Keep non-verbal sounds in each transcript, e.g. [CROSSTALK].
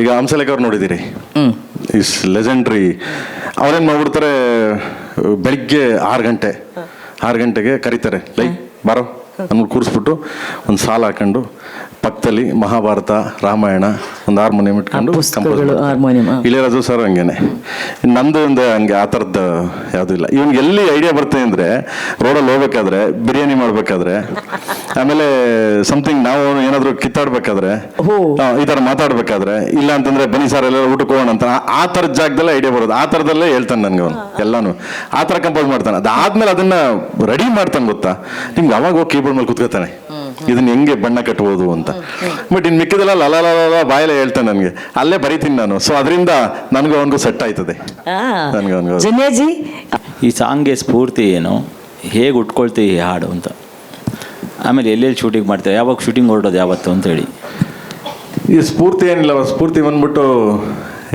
ಈಗ ಹಂಸಲೇಖ ಅವ್ರು ನೋಡಿದ್ದೀರಿ? ಇಸ್ ಲೆಜೆಂಡ್ರಿ ಅವ್ರೇನು ಮಾಡ್ಬಿಡ್ತಾರೆ ಬೆಳಿಗ್ಗೆ ಆರು ಗಂಟೆ ಆರು ಗಂಟೆಗೆ ಕರೀತಾರೆ. ಲೈ ಬಾರೋ. ನಮ್ಗೆ ಕೂರಿಸ್ಬಿಟ್ಟು ಒಂದು ಸಾಲ ಹಾಕೊಂಡು ಪಕ್ಕದಲ್ಲಿ ಮಹಾಭಾರತ ರಾಮಾಯಣ ಒಂದು ಹಾರ್ಮೋನಿಯಂ ಇಟ್ಕೊಂಡು ಪುಸ್ತಕಗಳು, ಆ. ಇಳಿಯರಾಜು ಸರ್ ಹಂಗೇನೆ. ನಂದು ಒಂದು ಹಂಗೆ ಆ ಥರದ್ದು ಯಾವುದೂ ಇಲ್ಲ. ಇವ್ನಿಗೆ ಎಲ್ಲಿ ಐಡಿಯಾ ಬರ್ತದೆ ಅಂದರೆ ರೋಡಲ್ಲಿ ಹೋಗ್ಬೇಕಾದ್ರೆ ಬಿರಿಯಾನಿ ಮಾಡಬೇಕಾದ್ರೆ ಆಮೇಲೆ ಸಮಥಿಂಗ್ ನಾವು ಏನಾದರೂ ಕಿತ್ತಾಡ್ಬೇಕಾದ್ರೆ ಹೋ. ಆ, ಈ ಥರ ಮಾತಾಡ್ಬೇಕಾದ್ರೆ ಇಲ್ಲ ಅಂತಂದ್ರೆ ಬನ್ನಿ ಸರ್ ಎಲ್ಲ ಊಟಕ್ಕೆ ಹೋಗೋಣ ಅಂತ ಆ- ಆ ಥರದ ಜಾಗದಲ್ಲೇ ಐಡಿಯಾ ಬರೋದು. ಆ ಥರದಲ್ಲೇ ಹೇಳ್ತಾನೆ ನನಗೆ ಅವನು ಎಲ್ಲಾನು. ಆ ಥರ ಕಂಪೋಸ್ ಮಾಡ್ತಾನೆ. ಅದಾದ್ಮೇಲೆ ಅದನ್ನ ರೆಡಿ ಮಾಡ್ತಾನೆ ಗೊತ್ತಾ? ನಿಮ್ಗೆ ಅವಾಗ ಹೋಗಿ ಕೀಬೋರ್ಡ್ ಮೇಲೆ ಕುತ್ಕೋತಾನೆ? ಇದನ್ನ ಹೆಂಗೆ ಬಣ್ಣ ಕಟ್ಬೋದು ಅಂತ. ಬಟ್ ಇನ್ನು ಮಿಕ್ಕಿದೆಲ್ಲ ಲಲ ಲಲ ಬಾಯಲ್ಲೇ ಹೇಳ್ತಾನೆ ನನಗೆ. ಅಲ್ಲೇ ಬರಿತೀನಿ ನಾನು. ಸೊ ಅದರಿಂದ ನನಗೂ ಅವನಿಗೂ ಸೆಟ್ ಆಯ್ತದೆ. ನನಗೆ ಅವ್ನಿಗೆ ಹೌದು. ಜನೇಜಿ ಈ ಸಾಂಗ್ಗೆ ಸ್ಫೂರ್ತಿ ಏನು? ಹೇಗೆ ಉಟ್ಕೊಳ್ತೀವಿ ಈ ಹಾಡು ಅಂತ. ಆಮೇಲೆ ಎಲ್ಲೆಲ್ಲಿ ಶೂಟಿಂಗ್ ಮಾಡ್ತೇವೆ ಯಾವಾಗ ಶೂಟಿಂಗ್ ಹೊರಡೋದು ಯಾವತ್ತು ಅಂತೇಳಿ ಈ ಸ್ಫೂರ್ತಿ ಏನಿಲ್ಲ ಸ್ಫೂರ್ತಿ ಬಂದ್ಬಿಟ್ಟು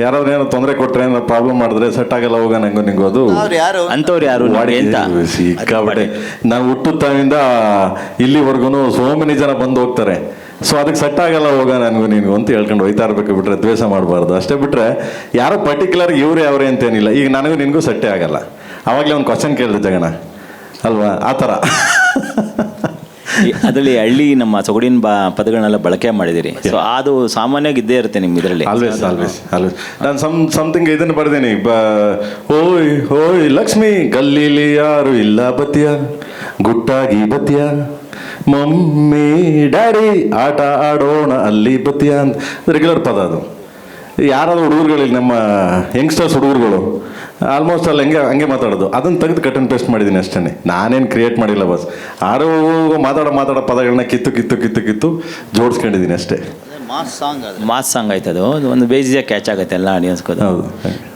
ಯಾರಾದ್ರೂ ಏನೋ ತೊಂದರೆ ಕೊಟ್ರೆ ಏನೋ ಪ್ರಾಬ್ಲಮ್ ಮಾಡಿದ್ರೆ ಸೆಟ್ ಆಗಲ್ಲ ಹೋಗ ನಂಗು ನಿಂಗೆ ಅದು. ಅಂಥವ್ರು ಯಾರು? ನಿಮ್ಗೆ ಅಂತ ಸಿಕ್ಕಾಪಟ್ಟೆ. ನಾನು ಹುಟ್ಟುತ್ತಾವಿಂದ ಇಲ್ಲಿವರೆಗೂ ಸೋಮನಿ ಜನ ಬಂದು ಹೋಗ್ತಾರೆ. ಸೊ ಅದಕ್ಕೆ ಸೆಟ್ ಆಗಲ್ಲ ಹೋಗ ನನಗೂ ನೀನು ಅಂತ ಹೇಳ್ಕೊಂಡು ಹೋಯ್ತಾ ಇರಬೇಕು. ಬಿಟ್ರೆ ದ್ವೇಷ ಮಾಡಬಾರ್ದು. ಅಷ್ಟೇ ಬಿಟ್ರೆ ಯಾರೋ ಪರ್ಟಿಕ್ಯುಲರ್ ಇವರೇ ಅವರೇ ಅಂತೇನಿಲ್ಲ. ಈಗ ನನಗೂ ನಿನಗೂ ಸೆಟ್ಟೇ ಆಗಲ್ಲ. ಅವಾಗಲೇ ಒಂದು ಕ್ವಶನ್ ಕೇಳಿದೆ ಜಗಣ. ಅಲ್ವಾ? ಆ ಥರ. [LAUGHS] ಅದರಲ್ಲಿ ಹಳ್ಳಿ ನಮ್ಮ ಸೊಗಡಿನ ಬಾ ಪದಗಳನ್ನೆಲ್ಲ ಬಳಕೆ ಮಾಡಿದಿರಿ ಸೊ ಅದು ಸಾಮಾನ್ಯವಾಗಿ ಇದ್ದೇ ಇರುತ್ತೆ ನಿಮ್ಮ ಇದರಲ್ಲಿ. ಆಲ್ವೇಸ್ ಆಲ್ವೇಸ್ ಆಲ್ವೇಸ್ ನಾನು ಸಮ್ ಸಮಥಿಂಗ್ ಇದನ್ನು ಬರ್ದೇನೆ. ಬ ಓಯ್ ಓಯ್ ಲಕ್ಷ್ಮಿ ಗಲ್ಲೀಲಿ ಯಾರು ಇಲ್ಲ ಬತ್ತಿಯ? ಗುಟ್ಟಾಗಿ ಬತ್ತಿಯ? ಮಮ್ಮಿ ಡ್ಯಾಡಿ ಆಟ ಆಡೋಣ ಅಲ್ಲಿ ಬತ್ತಿಯ ಅಂತ. ರೆಗ್ಯುಲರ್ ಪದ ಅದು. ಯಾರಾದ್ರೂ ಹುಡುಗರುಗಳಿಲ್ಲ ನಮ್ಮ ಯಂಗ್ಸ್ಟರ್ಸ್ ಹುಡುಗರುಗಳು ಆಲ್ಮೋಸ್ಟ್ ಅಲ್ಲಿ ಹಂಗೆ ಹಂಗೆ ಮಾತಾಡೋದು. ಅದನ್ನು ತೆಗೆದು ಕಟ್ ಅಂಡ್ ಪೇಸ್ಟ್ ಮಾಡಿದ್ದೀನಿ ಅಷ್ಟೇ ನಾನೇನು ಕ್ರಿಯೇಟ್ ಮಾಡಿಲ್ಲ ಬಸ್ ಆರೋ ಮಾತಾಡೋ ಮಾತಾಡೋ ಪದಗಳನ್ನ ಕಿತ್ತು ಕಿತ್ತು ಕಿತ್ತು ಕಿತ್ತು ಜೋಡಿಸ್ಕೊಂಡಿದ್ದೀನಿ ಅಷ್ಟೇ. ಮಾಸ್ ಸಾಂಗ್ ಆಯ್ತು ಅದು. ಒಂದು ಬೇಸಿಯಾಗಿ ಕ್ಯಾಚ್ ಆಗುತ್ತೆ ಎಲ್ಲ ಆಡಿಯನ್ಸ್ಗೋದು ಹೌದು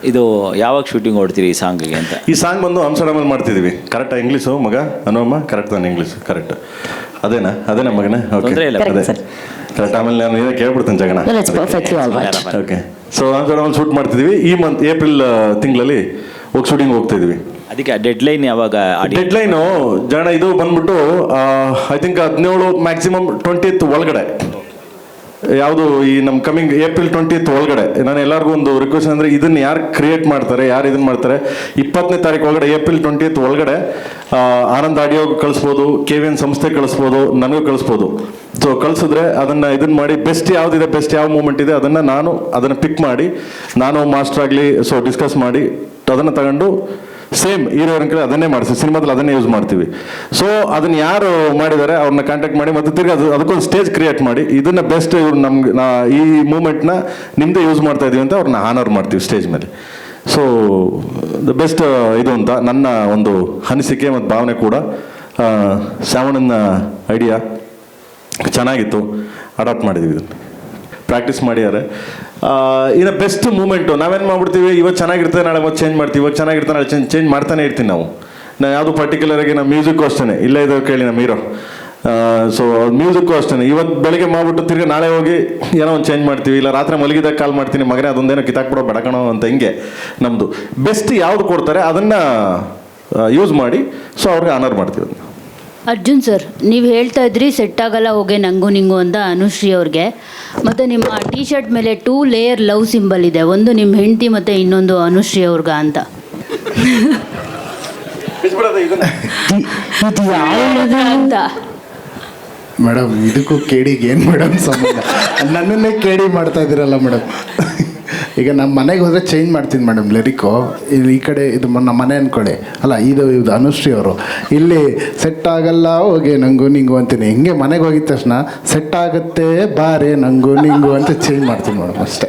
ಇದು ಯಾವಾಗ ಶೂಟಿಂಗ್ ಹೊಡ್ತೀರಿ ಈ ಸಾಂಗಿಗೆ ಅಂತ? ಈ ಸಾಂಗ್ ಬಂದು ಹಂಸಡಮಲ್ಲಿ ಮಾಡ್ತಿದ್ದೀವಿ ಕರೆಕ್ಟ್ ಇಂಗ್ಲೀಷು ಮಗ? ಅನೋಮ್ಮ ಕರೆಕ್ಟ್ ತಾನೆ ಇಂಗ್ಲೀಷ್ ಕರೆಕ್ಟ್ ಅದೇನಾ? ಅದೇನಾ ಮಗನ? ಓಕೆ ತೊಂದ್ರೆ ಇಲ್ಲ. ಕರೆಕ್ಟ್ ಆಮೇಲೆ ನಾನು ಏನೋ ಕೇಳ್ಬಿಡ್ತೀನಿ ಜಗಣ No, it's perfectly all right. Okay so ಹಂಸಡಮಲ್ಲಿ shoot ಮಾಡ್ತಿದ್ವಿ. ಈ ಮಂತ್ ಏಪ್ರಿಲ್ ತಿಂಗಳಲ್ಲಿ ಹೋಗಿ ಶೂಟಿಂಗ್ ಹೋಗ್ತಾ ಇದೀವಿ ಅದಕ್ಕೆ ಡೆಡ್ ಲೈನ್ ಯಾವಾಗ ಆಡಿ ಡೆಡ್ ಲೈನು ಜನ ಇದು ಬಂದ್ಬಿಟ್ಟು ಐ ಥಿಂಕ್ ಹದಿನೇಳು ಮ್ಯಾಕ್ಸಿಮಮ್ ಟ್ವೆಂಟಿತ್ ಒಳಗಡೆ. ಯಾವುದು ಈ ನಮ್ಮ ಕಮಿಂಗ್ ಏಪ್ರಿಲ್ ಟ್ವೆಂಟಿತ್ ಒಳಗಡೆ, ನಾನು ಎಲ್ಲರಿಗೂ ಒಂದು ರಿಕ್ವೆಸ್ಟ್ ಅಂದರೆ ಇದನ್ನ ಯಾರು ಕ್ರಿಯೇಟ್ ಮಾಡ್ತಾರೆ, ಯಾರು ಇದನ್ನ ಮಾಡ್ತಾರೆ? ಇಪ್ಪತ್ತನೇ ತಾರೀಕು ಒಳಗಡೆ ಏಪ್ರಿಲ್ ಟ್ವೆಂಟಿತ್ ಒಳಗಡೆ ಆನಂದ್ ಆಡಿಯೋ ಕಳಿಸ್ಬೋದು ಕೆ ವಿ ಎನ್ ಸಂಸ್ಥೆ ಕಳಿಸ್ಬೋದು, ನನಗೂ ಕಳಿಸ್ಬೋದು. ಸೊ ಕಳಿಸಿದ್ರೆ ಅದನ್ನು ಇದನ್ನ ಮಾಡಿ ಬೆಸ್ಟ್ ಯಾವುದಿದೆ ಬೆಸ್ಟ್ ಯಾವ ಮೂಮೆಂಟ್ ಇದೆ, ಅದನ್ನು ನಾನು ಅದನ್ನು ಪಿಕ್ ಮಾಡಿ, ನಾನು ಮಾಸ್ಟರ್ ಆಗಲಿ ಸೊ ಡಿಸ್ಕಸ್ ಮಾಡಿ, ಅದನ್ನು ತಗೊಂಡು ಸೇಮ್ ಹೀರೋ ಕಡೆ ಅದನ್ನೇ ಮಾಡ್ತೀವಿ ಸಿನಿಮಾದಲ್ಲಿ ಅದನ್ನೇ ಯೂಸ್ ಮಾಡ್ತೀವಿ. ಸೊ ಅದನ್ನ ಯಾರು ಮಾಡಿದ್ದಾರೆ ಅವ್ರನ್ನ ಕಾಂಟ್ಯಾಕ್ಟ್ ಮಾಡಿ ಮತ್ತು ತಿರ್ಗಿ ಅದು ಅದಕ್ಕೊಂದು ಸ್ಟೇಜ್ ಕ್ರಿಯೇಟ್ ಮಾಡಿ. ಇದನ್ನ ಬೆಸ್ಟ್ ಇವ್ರು ನಮ್ಗೆ ಈ ಮೂಮೆಂಟ್ನ ನಿಮ್ಮದೇ ಯೂಸ್ ಮಾಡ್ತಾ ಇದೀವಿ ಅಂತ ಅವ್ರನ್ನ ಆನರ್ ಮಾಡ್ತೀವಿ ಸ್ಟೇಜ್ ಮೇಲೆ. ಸೊ ದ ಬೆಸ್ಟ್ ಇದು ಅಂತ ನನ್ನ ಒಂದು ಅನಿಸಿಕೆ ಮತ್ತು ಭಾವನೆ ಕೂಡ ಶ್ರಾವಣನ ಐಡಿಯಾ ಚೆನ್ನಾಗಿತ್ತು. ಅಡಾಪ್ಟ್ ಮಾಡಿದ್ವಿ ಇದನ್ನು. ಪ್ರಾಕ್ಟೀಸ್ ಮಾಡಿದ್ದಾರೆ. ಇನ್ನು ಬೆಸ್ಟ್ ಮೂಮೆಂಟು ನಾವೇನು ಮಾಡ್ಬಿಡ್ತೀವಿ? ಇವತ್ತು ಚೆನ್ನಾಗಿರ್ತದೆ, ನಾಳೆ ಮತ್ತೆ ಚೇಂಜ್ ಮಾಡ್ತೀವಿ. ಇವಾಗ ಚೆನ್ನಾಗಿರ್ತದೆ, ನಾಳೆ ಚೇಂಜ್ ಚೇಂಜ್ ಮಾಡ್ತಾನೆ ಇರ್ತೀನಿ ನಾವು. ನಾವು ಯಾವುದು ಪರ್ಟಿಕ್ಯುಲರ್ ಆಗಿ ನಮ್ಮ ಮ್ಯೂಸಿಕ್ಕು ಅಷ್ಟೇ ಇಲ್ಲೇ ಇದ್ದಾವೆ ಕೇಳಿ ನಮ್ಮ ಹೀರೋ ಸೊ ಮ್ಯೂಸಿಕ್ಕು ಅಷ್ಟೇ ಇವತ್ತು ಬೆಳಿಗ್ಗೆ ಮಾಡ್ಬಿಟ್ಟು ತಿರ್ಗಿ ನಾಳೆ ಹೋಗಿ ಏನೋ ಒಂದು ಚೇಂಜ್ ಮಾಡ್ತೀವಿ. ಇಲ್ಲ ರಾತ್ರಿ ಮಲಗಿದಾಗ ಕಾಲ್ ಮಾಡ್ತೀನಿ. ಮಗನೇ ಅದೊಂದೇನೋ ಕಿತ್ತಾಕ್ಬಿಡೋ ಬಡಕಣೋ ಅಂತ ಹಿಂಗೆ ನಮ್ಮದು ಬೆಸ್ಟ್ ಯಾವುದು ಕೊಡ್ತಾರೆ, ಅದನ್ನು ಯೂಸ್ ಮಾಡಿ ಸೊ ಅವ್ರಿಗೆ ಆನರ್ ಮಾಡ್ತೀವಿ. ಅದನ್ನ ಅರ್ಜುನ್ ಸರ್, ನೀವು ಹೇಳ್ತಾ ಇದ್ರಿ ಸೆಟ್ ಆಗಲ್ಲ, ಹೋಗೆ ನಂಗೂ ನಿಂಗು ಅಂತ ಅನುಶ್ರೀ ಅವ್ರಿಗೆ. ಮತ್ತು ನಿಮ್ಮ ಟೀ ಶರ್ಟ್ ಮೇಲೆ ಟೂ ಲೇಯರ್ ಲವ್ ಸಿಂಬಲ್ ಇದೆ. ಒಂದು ನಿಮ್ಮ ಹೆಂಡತಿ ಮತ್ತು ಇನ್ನೊಂದು ಅನುಶ್ರೀ ಅವ್ರಿಗ ಅಂತ ಅಂತ. ಮೇಡಮ್, ಇದಕ್ಕೂ ಕೇಡಿಗೆ ಏನು ಮೇಡಮ್ ಸಂಬಂಧ? ನನ್ನನ್ನೇ ಕೇಡಿ ಮಾಡ್ತಾ ಇದ್ದೀರಲ್ಲ ಮೇಡಮ್. ಈಗ ನಮ್ಮ ಮನೆಗೆ ಹೋದರೆ ಚೇಂಜ್ ಮಾಡ್ತೀನಿ ಮೇಡಮ್ ಲಿರಿಕ್ಕು ಇಲ್ಲಿ ಈ ಕಡೆ ಇದು ನಮ್ಮ ಮನೆ ಅಂದ್ಕೊಳ್ಳಿ ಅಲ್ಲ, ಇದು ಇದು ಅನುಶ್ರೀ ಅವರು. ಇಲ್ಲಿ ಸೆಟ್ ಆಗಲ್ಲ, ಹೋಗಿ ನಂಗು ನಿಂಗು ಅಂತೀನಿ. ಹಿಂಗೆ ಮನೆಗೆ ಹೋಗಿದ ತಕ್ಷಣ ಸೆಟ್ ಆಗುತ್ತೆ, ಬಾರೆ ನಂಗು ನಿಂಗು ಅಂತ ಚೇಂಜ್ ಮಾಡ್ತೀನಿ ಮೇಡಮ್ ಅಷ್ಟೇ.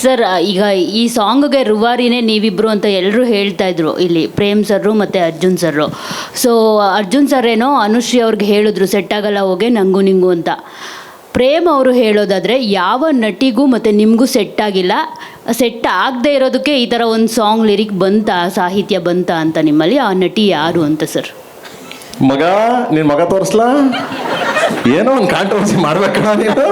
ಸರ್ ಈಗ ಈ ಸಾಂಗ್ಗೆ ರುವಾರಿನೇ ನೀವಿಬ್ರು ಅಂತ ಎಲ್ಲರೂ ಹೇಳ್ತಾ ಇದ್ರು. ಇಲ್ಲಿ ಪ್ರೇಮ್ ಸರ್ರು ಮತ್ತು Arjun sir. So Arjun sir ಏನೋ ಅನುಶ್ರೀ ಅವ್ರಿಗೆ ಹೇಳಿದ್ರು ಸೆಟ್ ಆಗಲ್ಲ, ಹೋಗೆ ನಂಗು ನಿಂಗು ಅಂತ. ಪ್ರೇಮ್ ಅವರು ಹೇಳೋದಾದರೆ ಯಾವ ನಟಿಗೂ ಮತ್ತು ನಿಮಗೂ ಸೆಟ್ ಆಗಿಲ್ಲ. ಸೆಟ್ ಆಗದೆ ಇರೋದಕ್ಕೆ ಈ ಥರ ಒಂದು ಸಾಂಗ್ ಲಿರಿಕ್ ಬಂತ ಸಾಹಿತ್ಯ ಬಂತ ಅಂತ ನಿಮ್ಮಲ್ಲಿ ಆ ನಟಿ ಯಾರು ಅಂತ ಸರ್ ಮಗ ನಿನ್ ಮಗ ತೋರಿಸ್ಲಾ? ಏನೋ ಒಂದು ಕಾಂಟ್ರವರ್ಸಿ ಮಾಡ್ಬೇಕಣ್ಣ ನೀನು?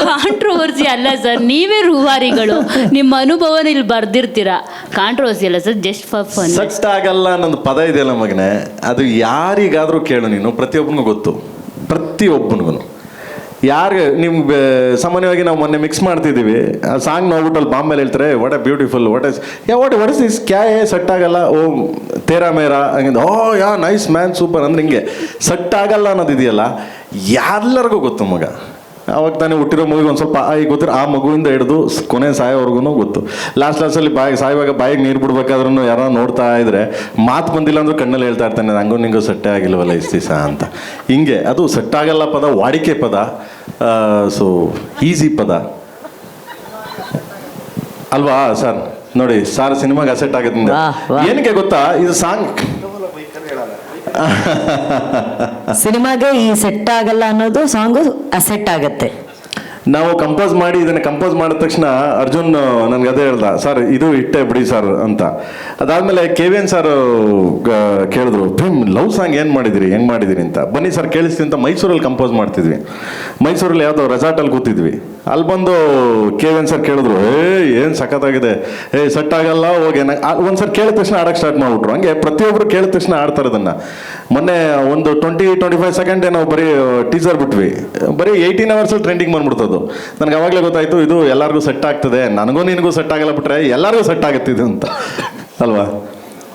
ಕಾಂಟ್ರವರ್ಸಿ ಅಲ್ಲ ಸರ್ ನೀವೇ ರೂವಾರಿಗಳು. ನಿಮ್ಮ ಅನುಭವನ ಇಲ್ಲಿ ಬರ್ದಿರ್ತೀರಾ. ಕಾಂಟ್ರವರ್ಸಿ ಅಲ್ಲ sir just for fun set ಆಗಲ್ಲ ಅನ್ನೊಂದು ಪದ ಇದೆಯಲ್ಲ ಮಗನೇ ಅದು ಯಾರಿಗಾದರೂ ಕೇಳು ನೀನು ಪ್ರತಿಯೊಬ್ಬನಿಗೂ ಗೊತ್ತು. ಪ್ರತಿಯೊಬ್ಬನಿಗೂ ಯಾರಿಗೆ ನಿಮ್ಗೆ ಸಾಮಾನ್ಯವಾಗಿ ನಾವು ಮೊನ್ನೆ ಮಿಕ್ಸ್ ಮಾಡ್ತಿದ್ದೀವಿ. ಆ ಸಾಂಗ್ ನೋಡ್ಬಿಟ್ಟು ಬಾಂಬೆಲಿ ಹೇಳ್ತಾರೆ what a beautiful what is yeah what what is this ಕ್ಯಾ ಏ ಸೆಟ್ ಆಗಲ್ಲ? ಓ, ತೇರಾ ಮೇರಾ? ಹಂಗಿಂದ, oh, yeah nice man super ಅಂದ್ರೆ ಹಿಂಗೆ, ಸೆಟ್ ಆಗಲ್ಲ ಅನ್ನೋದು ಇದೆಯಲ್ಲ? ಎಲ್ಲರಿಗೂ ಗೊತ್ತು ಮಗ. ಅವಾಗ ತಾನೇ ಹುಟ್ಟಿರೋ ಮಗುಗೆ ಒಂದು ಸ್ವಲ್ಪ ಈಗ ಗೊತ್ತಿರ ಆ ಮಗುವಿಂದ ಹಿಡಿದು ಕೊನೆ ಸಾಯೋವರೆಗೂ ಗೊತ್ತು. ಲಾಸ್ಟ್ ಲಾಸ್ಟಲ್ಲಿ ಬಾಯಿಗೆ ಸಾಯುವಾಗ ಬಾಯಿಗೆ ನೀರು ಬಿಡ್ಬೇಕಾದ್ರೂ ಯಾರೋ ನೋಡ್ತಾ ಇದ್ರೆ, ಮಾತು ಬಂದಿಲ್ಲ ಅಂದ್ರೆ ಕಣ್ಣಲ್ಲಿ ಹೇಳ್ತಾ ಇರ್ತಾನೆ, ನಂಗೂ ನಿಂಗೂ ಸೆಟ್ಟೇ ಆಗಿಲ್ವಲ್ಲ ದಿವಸ ಅಂತ. ಹಿಂಗೆ, ಅದು ಸೆಟ್ ಆಗಲ್ಲ ಪದ, ವಾಡಿಕೆ ಪದ. ಸೊ ಈಸಿ ಪದ. ಅಲ್ವಾ ಸರ್? ನೋಡಿ ಸಾರ್ ಸಿನಿಮಾಗೆ ಅಸೆಟ್ ಆಗುತ್ತೆ. ಏನಕ್ಕೆ ಗೊತ್ತಾ? ಇದು ಸಾಂಗ್. ಸಿನಿಮಾಗೆ ಈ ಸೆಟ್ ಆಗಲ್ಲ ಅನ್ನೋದು ಸಾಂಗು ಅಸೆಟ್ ಆಗತ್ತೆ. ನಾವು ಕಂಪೋಸ್ ಮಾಡಿ ಇದನ್ನ ಕಂಪೋಸ್ ಮಾಡಿದ ತಕ್ಷಣ ಅರ್ಜುನ್ ನನ್ಗೆ ಅದೇ ಹೇಳ್ದ, ಸರ್, ಇದು ಇಟ್ಟೆ ಬಿಡಿ ಸರ್ ಅಂತ. ಅದಾದಮೇಲೆ ಕೆ ವಿ ಎನ್ ಸರ್ ಕೇಳಿದ್ರು ಫಿಮ್ ಲವ್ ಸಾಂಗ್ ಏನು ಮಾಡಿದಿರಿ, ಹೆಂಗ್ ಮಾಡಿದಿರಿ? ಅಂತ. ಬನ್ನಿ ಸರ್, ಕೇಳಿಸ್ತೀನಿ ಅಂತ ಮೈಸೂರಲ್ಲಿ ಕಂಪೋಸ್ ಮಾಡ್ತಿದ್ವಿ. ಮೈಸೂರಲ್ಲಿ ಯಾವುದೋ ರೆಸಾರ್ಟಲ್ಲಿ ಕೂತಿದ್ವಿ. ಅಲ್ಲಿ ಬಂದು ಕೆ ವಿ ಸರ್ ಕೇಳಿದ್ರು ಏಯ್ ಏನು ಸಖತ್ತಾಗಿದೆ? ಏಯ್ ಸೆಟ್ ಆಗಲ್ಲ, ಹೋಗಿ. ಒಂದು ಸರ್ ಕೇಳಿದ ತಕ್ಷಣ ಆಡಕ್ಕೆ ಸ್ಟಾರ್ಟ್ ಮಾಡ್ಬಿಟ್ರು. ಹಂಗೆ ಪ್ರತಿಯೊಬ್ಬರು ಕೇಳಿದ ತಕ್ಷಣ ಆಡ್ತಾರೆ ಅದನ್ನು. ಮೊನ್ನೆ ಒಂದು ಟ್ವೆಂಟಿ ಟ್ವೆಂಟಿ ಫೈವ್ ಸೆಕೆಂಡ್ ನಾವು ಬರೀ ಟೀಸರ್ ಬಿಟ್ವಿ. ಬರೀ ಏಯ್ಟೀನ್ ಅವರ್ಸಲ್ಲಿ ಟ್ರೆಂಡಿಂಗ್ ಬಂದ್ಬಿಡ್ತದು ನನಗೆ ಅವಾಗಲೇ ಗೊತ್ತಾಯಿತು, ಇದು ಎಲ್ಲರಿಗೂ ಸೆಟ್ ಆಗ್ತದೆ. ನನಗೂ ನಿನಗೂ ಸೆಟ್ ಆಗಲ್ಲ ಬಿಟ್ರೆ ಎಲ್ಲರಿಗೂ ಸೆಟ್ ಆಗುತ್ತಿದೆ ಅಂತ. ಅಲ್ವಾ?